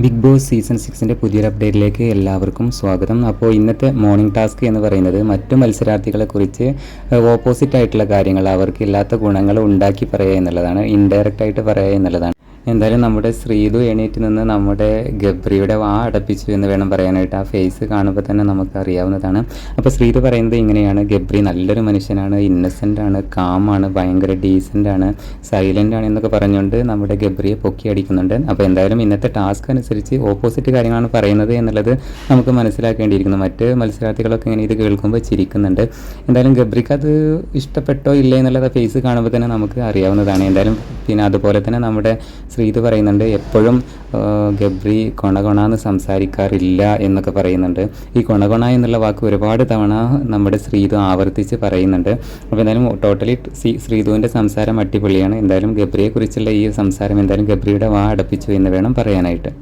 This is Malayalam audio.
ബിഗ് ബോസ് സീസൺ സിക്സിന്റെ പുതിയൊരു അപ്ഡേറ്റിലേക്ക് എല്ലാവർക്കും സ്വാഗതം. അപ്പോൾ ഇന്നത്തെ മോർണിംഗ് ടാസ്ക് എന്ന് പറയുന്നത് മറ്റു മത്സരാർത്ഥികളെ കുറിച്ച് ഓപ്പോസിറ്റ് ആയിട്ടുള്ള കാര്യങ്ങൾ അവർക്ക് ഇല്ലാത്ത ഗുണങ്ങൾ ഉണ്ടാക്കി പറയുക എന്നുള്ളതാണ് ഇൻഡയറക്റ്റ് ആയിട്ട് പറയുക എന്നുള്ളതാണ്. എന്തായാലും നമ്മുടെ ശ്രീതു എണീറ്റ് നിന്ന് നമ്മുടെ ഗബ്രിയുടെ വാ അടപ്പിച്ചു എന്ന് വേണം പറയാനായിട്ട് ആ ഫേസ് കാണുമ്പോൾ തന്നെ നമുക്ക് അറിയാവുന്നതാണ്. അപ്പോൾ ശ്രീതു പറയുന്നത് ഇങ്ങനെയാണ്. ഗബ്രി നല്ലൊരു മനുഷ്യനാണ് ഇന്നസെന്റ് ആണ് കാമാണ് ഭയങ്കര ഡീസന്റ് ആണ് സൈലന്റ് ആണ് എന്നൊക്കെ പറഞ്ഞുകൊണ്ട് നമ്മുടെ ഗബ്രിയെ പൊക്കി അടിക്കുന്നുണ്ട്. അപ്പോൾ എന്തായാലും ഇന്നത്തെ ടാസ്ക് അനുസരിച്ച് ഓപ്പോസിറ്റ് കാര്യങ്ങളാണ് പറയുന്നത് എന്നുള്ളത് നമുക്ക് മനസ്സിലാക്കേണ്ടിയിരിക്കുന്നു. മറ്റ് മത്സരാർത്ഥികളൊക്കെ ഇങ്ങനെ ഇത് കേൾക്കുമ്പോൾ ചിരിക്കുന്നുണ്ട്. എന്തായാലും ഗബ്രിക്ക് അത് ഇഷ്ടപ്പെട്ടോ ഇല്ലേ എന്നുള്ളത് ഫേസ് കാണുമ്പോൾ തന്നെ നമുക്ക് അറിയാവുന്നതാണ്. എന്തായാലും പിന്നെ അതുപോലെ തന്നെ നമ്മുടെ ശ്രീത് പറയുന്നുണ്ട് എപ്പോഴും ഗബ്രി കൊണ എന്ന് സംസാരിക്കാറില്ല എന്നൊക്കെ പറയുന്നുണ്ട്. ഈ കൊണകൊണ കൊണ എന്നുള്ള വാക്ക് ഒരുപാട് തവണ നമ്മുടെ ശ്രീതു ആവർത്തിച്ച് പറയുന്നുണ്ട്. അപ്പോൾ എന്തായാലും ടോട്ടലി ശ്രീതുവിന്റെ സംസാരം അടിപൊളിയാണ്. എന്തായാലും ഗബ്രിയെക്കുറിച്ചുള്ള ഈ സംസാരം എന്തായാലും ഗബ്രിയുടെ വാ അടപ്പിച്ചു എന്ന് വേണം പറയാനായിട്ട്.